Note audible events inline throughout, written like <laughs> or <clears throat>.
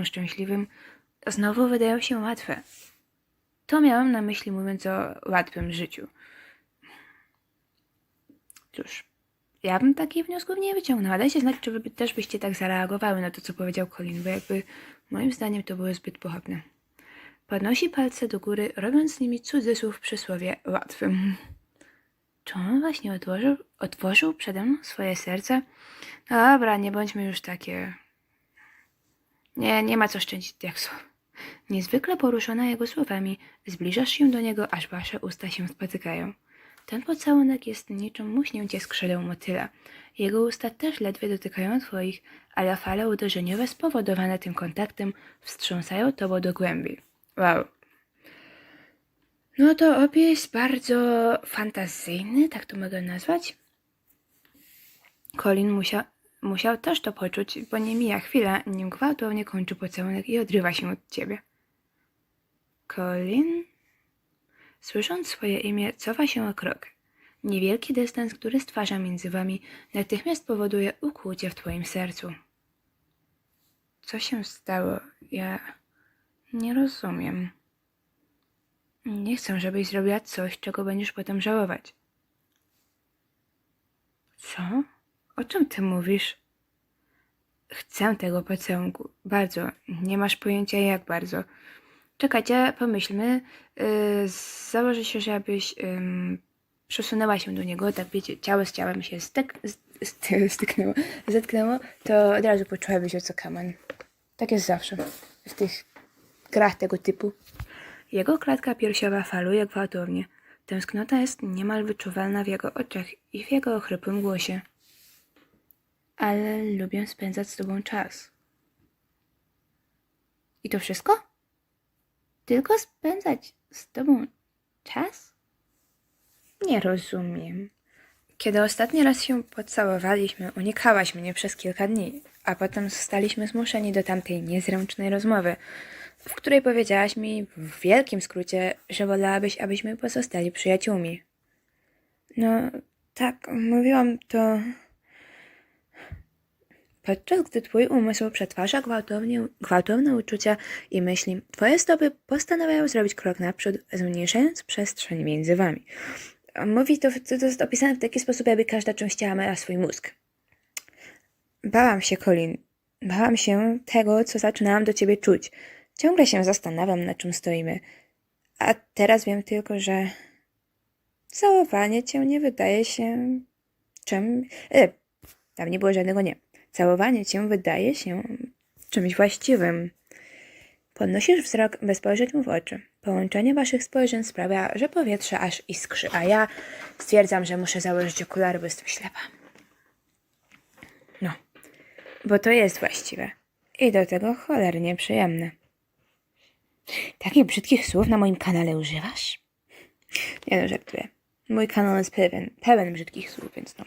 bytem szczęśliwym znowu wydają się łatwe. To miałam na myśli mówiąc o łatwym życiu. Cóż, ja bym takich wniosków nie wyciągnęła. Dajcie znać, czy wy też byście tak zareagowały na to, co powiedział Colin, bo jakby moim zdaniem to było zbyt pochopne. Podnosi palce do góry, robiąc z nimi cudzysłów w przysłowie łatwym. Czy on właśnie otworzył, otworzył przede mną swoje serce? Dobra, nie bądźmy już takie. Nie, nie ma co szczędzić słów. Niezwykle poruszona jego słowami, zbliżasz się do niego, aż wasze usta się spotykają. Ten pocałunek jest niczym muśnięcie skrzydeł motyla. Jego usta też ledwie dotykają twoich, ale fale uderzeniowe spowodowane tym kontaktem wstrząsają tobą do głębi. Wow. No to opis bardzo fantazyjny, tak to mogę nazwać. Colin musiał, musiał też to poczuć, bo nie mija chwila, nim gwałtownie kończy pocałunek i odrywa się od ciebie. Colin? Słysząc swoje imię, cofa się o krok. Niewielki dystans, który stwarza między wami, natychmiast powoduje ukłucie w twoim sercu. Co się stało? Ja nie rozumiem. Nie chcę, żebyś zrobiła coś, czego będziesz potem żałować. Co? O czym ty mówisz? Chcę tego pocałunku. Bardzo. Nie masz pojęcia jak bardzo. Czekajcie, pomyślmy. Yy, założę się, żebyś ym, przesunęła się do niego, tak wiecie, ciało z ciałem się stek, st, <laughs> styknęło, zetknęło, to od razu poczułabyś o co kaman. Tak jest zawsze. W tych grach tego typu. Jego klatka piersiowa faluje gwałtownie. Tęsknota jest niemal wyczuwalna w jego oczach i w jego ochrypłym głosie. Ale lubię spędzać z tobą czas. I to wszystko? Tylko spędzać z tobą czas? Nie rozumiem. Kiedy ostatni raz się pocałowaliśmy, unikałaś mnie przez kilka dni, a potem zostaliśmy zmuszeni do tamtej niezręcznej rozmowy, w której powiedziałaś mi w wielkim skrócie, że wolałabyś, abyśmy pozostali przyjaciółmi. No, tak, mówiłam to. Podczas gdy twój umysł przetwarza gwałtownie, gwałtowne uczucia i myśli, twoje stopy postanawiają zrobić krok naprzód, zmniejszając przestrzeń między wami. Mówi to, to, jest opisane w taki sposób, jakby każda część ciała miała swój mózg. Bałam się, Colin. Bałam się tego, co zaczynałam do ciebie czuć. Ciągle się zastanawiam, na czym stoimy. A teraz wiem tylko, że całowanie cię nie wydaje się czym... E, tam nie było żadnego nie. Całowanie cię wydaje się czymś właściwym. Podnosisz wzrok, by spojrzeć mu w oczy. Połączenie waszych spojrzeń sprawia, że powietrze aż iskrzy, a ja stwierdzam, że muszę założyć okulary, bo jestem ślepa. No, bo to jest właściwe. I do tego cholernie przyjemne. Takich brzydkich słów na moim kanale używasz? Nie no, żartuję. Mój kanał jest pełen, pełen brzydkich słów, więc no.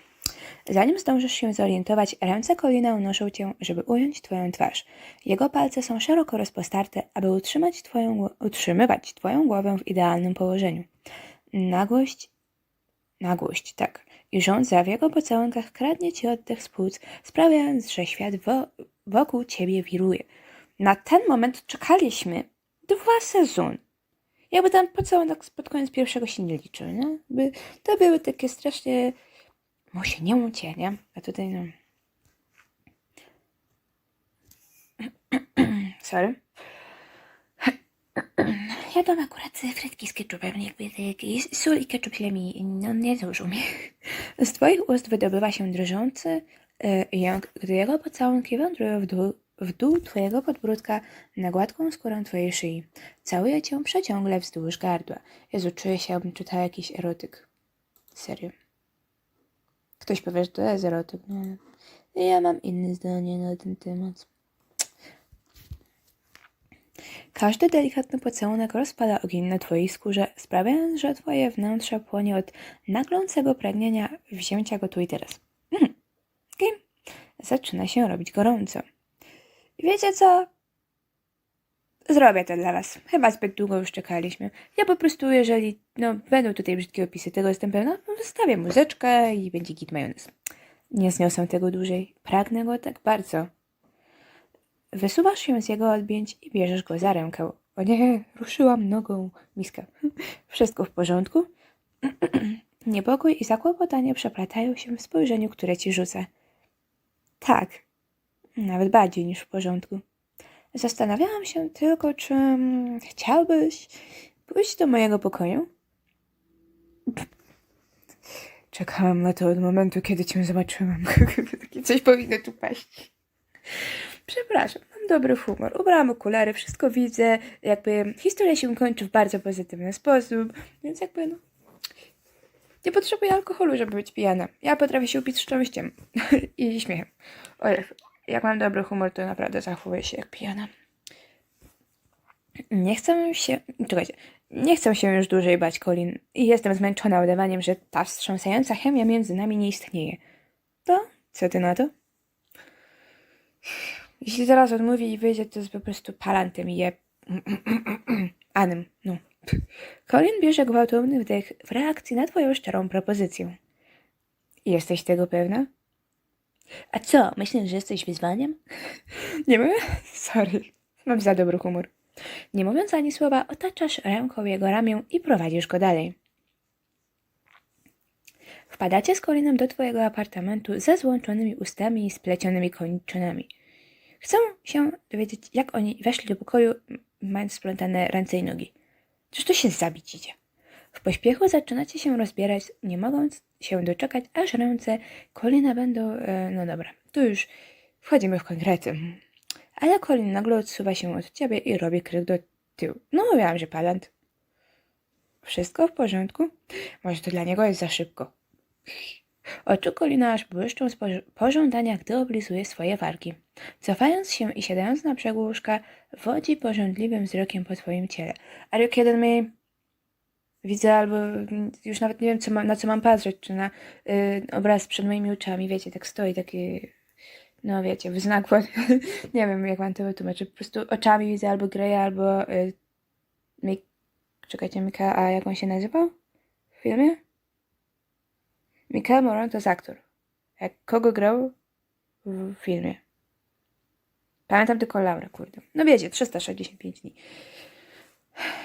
Zanim zdążysz się zorientować, ręce Colina unoszą cię, żeby ująć twoją twarz. Jego palce są szeroko rozpostarte, aby utrzymać twoją, utrzymywać twoją głowę w idealnym położeniu. Nagłość, nagłość, tak. I żądza w jego pocałunkach kradnie ci oddech z płuc, sprawiając, że świat wo- wokół ciebie wiruje. Na ten moment czekaliśmy dwa sezony. Jakby tam pocałunek pod koniec pierwszego się nie liczył, nie? By to były takie strasznie mu się nie ucie, nie? A tutaj no. <clears throat> Sorry. <clears throat> Jadłam akurat frytki z ketchupem, jakby taki sól i ketchup źle mi, no nie mi. Z twoich ust wydobywa się drżący e, jęk, gdy jego pocałunki wędrują w dół, w dół twojego podbródka na gładką skórę twojej szyi. Całuje cię przeciągle wzdłuż gardła. Jezu, czuję się, jakbym czytała jakiś erotyk. Serio. Ktoś powie, że to jest erotyk. Nie. Ja mam inne zdanie na ten temat. Każdy delikatny pocałunek rozpada ogień na twojej skórze, sprawiając, że twoje wnętrze płonie od naglącego pragnienia wzięcia go tu i teraz. Mhm. Okej. Zaczyna się robić gorąco. Wiecie co? Zrobię to dla was. Chyba zbyt długo już czekaliśmy. Ja po prostu, jeżeli no, będą tutaj brzydkie opisy, tego jestem pewna, no, wystawię muzyczkę i będzie git majonez. Nie zniosę tego dłużej. Pragnę go tak bardzo. Wysuwasz się z jego odbięć i bierzesz go za rękę. O nie, <laughs> ruszyłam nogą. Miska. <laughs> Wszystko w porządku? <clears throat> Niepokój i zakłopotanie przeplatają się w spojrzeniu, które ci rzucę. Tak, nawet bardziej niż w porządku. Zastanawiałam się tylko, czy chciałbyś pójść do mojego pokoju? Czekałam na to od momentu, kiedy cię zobaczyłam. <laughs> Coś powinno tu paść. Przepraszam, mam dobry humor. Ubrałam okulary, wszystko widzę. Jakby historia się kończy w bardzo pozytywny sposób, więc jakby no. Nie potrzebuję alkoholu, żeby być pijana. Ja potrafię się upić szczęściem <laughs> i śmiechem. Ojej, jak mam dobry humor, to naprawdę zachowuję się jak pijana. Nie chcę się. Czekajcie. Nie chcę się już dłużej bać, Colin. I jestem zmęczona udawaniem, że ta wstrząsająca chemia między nami nie istnieje. To co ty na to? Jeśli zaraz odmówi i wyjdzie, to jest po prostu palantem i je... <clears throat> Anem, no. Colin bierze gwałtowny wdech w reakcji na twoją szczerą propozycję. Jesteś tego pewna? A co, myślisz, że jesteś wyzwaniem? <laughs> Nie wiem. <laughs> Sorry. Mam za dobry humor. Nie mówiąc ani słowa, otaczasz ręką jego ramię i prowadzisz go dalej. Wpadacie z Colinem do twojego apartamentu ze złączonymi ustami i splecionymi kończynami. Chcę się dowiedzieć, jak oni weszli do pokoju, mając splątane ręce i nogi. Czyż to się zabić idzie? W pośpiechu zaczynacie się rozbierać, nie mogąc się doczekać, aż ręce Colina będą... E, no dobra, tu już wchodzimy w konkrety. Ale Colin nagle odsuwa się od ciebie i robi krok do tyłu. No mówiłam, że palant. Wszystko w porządku? Może to dla niego jest za szybko. Oczy Colina aż błyszczą z poż- pożądania, gdy oblizuje swoje wargi. Cofając się i siadając na brzegu łóżka, wodzi pożądliwym wzrokiem po twoim ciele. Are you kidding me? Widzę albo już nawet nie wiem, co ma, na co mam patrzeć, czy na y, obraz przed moimi oczami, wiecie, tak stoi taki, no wiecie, w znaku, <laughs> nie wiem jak mam to wytłumaczyć, po prostu oczami widzę albo Greya, albo y, Mik, czekajcie, Mika, a jak on się nazywał w filmie? Mikael Moran to jest aktor. Jak kogo grał w filmie? Pamiętam tylko Laura, kurde. No wiecie, 365 dni.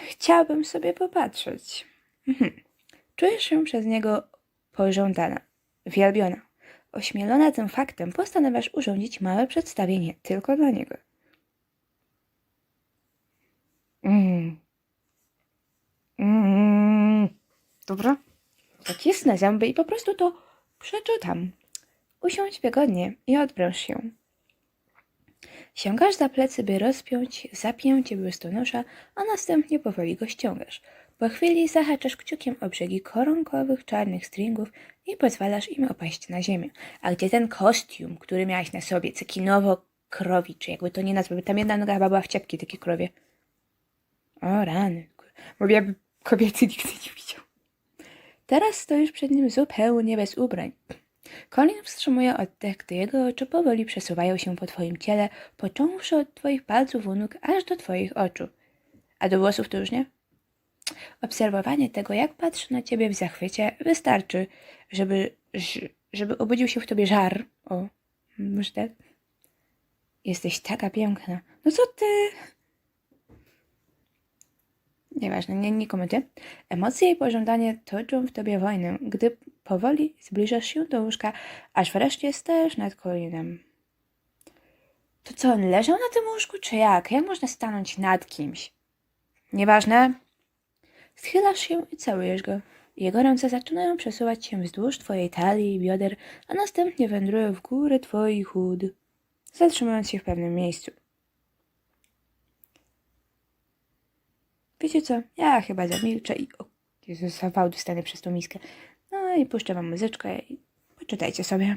Chciałbym sobie popatrzeć. Mhm. Czujesz się przez niego pożądana, wielbiona. Ośmielona tym faktem, postanawiasz urządzić małe przedstawienie tylko dla niego. Mm. Mm. Dobra? Zacisnę zęby i po prostu to przeczytam. Usiądź wygodnie i odpręż się. Sięgasz za plecy, by rozpiąć zapięcie biustonosza, a następnie powoli go ściągasz. Po chwili zahaczasz kciukiem o brzegi koronkowych czarnych stringów i pozwalasz im opaść na ziemię. A gdzie ten kostium, który miałaś na sobie, cekinowo-krowi, czy jakby to nie nazwać, tam jedna noga chyba była w ciepkie takie krowie. O rany, mówię, kobiety nigdy nie widział. Teraz stoisz przed nim zupełnie bez ubrań. Colin wstrzymuje oddech, gdy jego oczy powoli przesuwają się po twoim ciele, począwszy od twoich palców u nóg aż do twoich oczu. A do włosów to już nie? Obserwowanie tego, jak patrzy na ciebie w zachwycie, wystarczy, żeby, żeby obudził się w tobie żar. O, może tak? Jesteś taka piękna. No co ty? Nieważne, nie, nie komentuję. Emocje i pożądanie toczą w tobie wojnę, gdy powoli zbliżasz się do łóżka, aż wreszcie stajesz nad Colinem. To co, on leżał na tym łóżku, czy jak? Jak można stanąć nad kimś? Nieważne. Schylasz się i całujesz go. Jego ręce zaczynają przesuwać się wzdłuż twojej talii i bioder, a następnie wędrują w górę twoich ud, zatrzymując się w pewnym miejscu. Wiecie co? Ja chyba zamilczę i... O, Jezus, zawał dostanę przez tą miskę. I puszczę wam muzyczkę i poczytajcie sobie.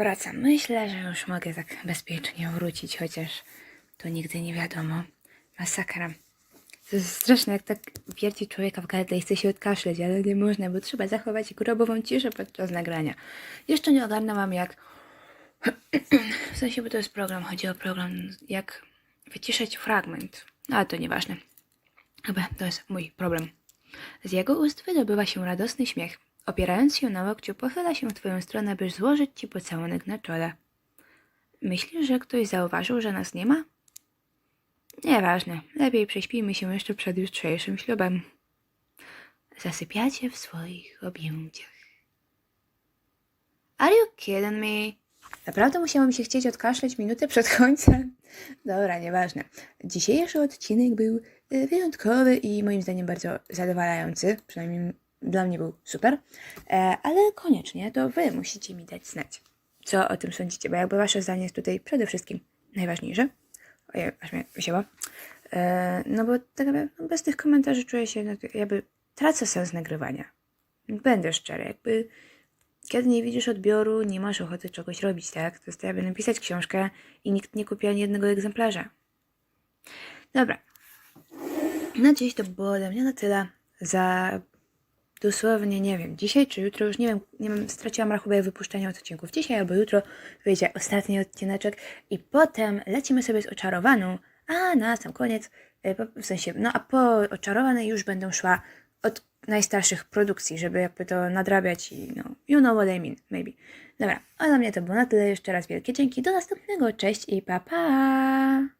Wracam. Myślę, że już mogę tak bezpiecznie wrócić, chociaż to nigdy nie wiadomo. Masakra. To jest straszne, jak tak wierci człowieka w gardle i chce się odkaszleć, ale nie można, bo trzeba zachować grobową ciszę podczas nagrania. Jeszcze nie ogarnęłam jak... <clears throat> w sensie, bo to jest program, chodzi o program, jak wyciszać fragment. No, ale to nieważne. Chyba to jest mój problem. Z jego ust wydobywa się radosny śmiech. Opierając się na łokciu, pochyla się w twoją stronę, by złożyć ci pocałunek na czole. Myślisz, że ktoś zauważył, że nas nie ma? Nieważne. Lepiej prześpijmy się jeszcze przed jutrzejszym ślubem. Zasypiacie w swoich objęciach. Are you kidding me? Naprawdę musiałam się chcieć odkaszleć minutę przed końcem? Dobra, nieważne. Dzisiejszy odcinek był y, wyjątkowy i moim zdaniem bardzo zadowalający. Przynajmniej dla mnie był super. E, ale koniecznie to wy musicie mi dać znać, co o tym sądzicie, bo jakby wasze zdanie jest tutaj przede wszystkim najważniejsze. Ojej, aż mnie wzięła. E, no bo tak jakby no bez tych komentarzy czuję się, no, jakby tracę sens nagrywania. Będę szczery, jakby kiedy nie widzisz odbioru, nie masz ochoty czegoś robić, tak? To jest jakby napisać książkę i nikt nie kupi ani jednego egzemplarza. Dobra. Na dziś to było ode mnie na tyle. Za dosłownie, nie wiem, dzisiaj czy jutro, już nie wiem, nie wiem, straciłam rachubę wypuszczenia odcinków. Dzisiaj albo jutro wyjdzie ostatni odcineczek i potem lecimy sobie z oczarowaną, a na sam koniec, e, w sensie, no a po oczarowanej już będę szła od najstarszych produkcji, żeby jakby to nadrabiać i no, you know what I mean, maybe. Dobra, a dla mnie to było na tyle. Jeszcze raz wielkie dzięki. Do następnego. Cześć i pa pa!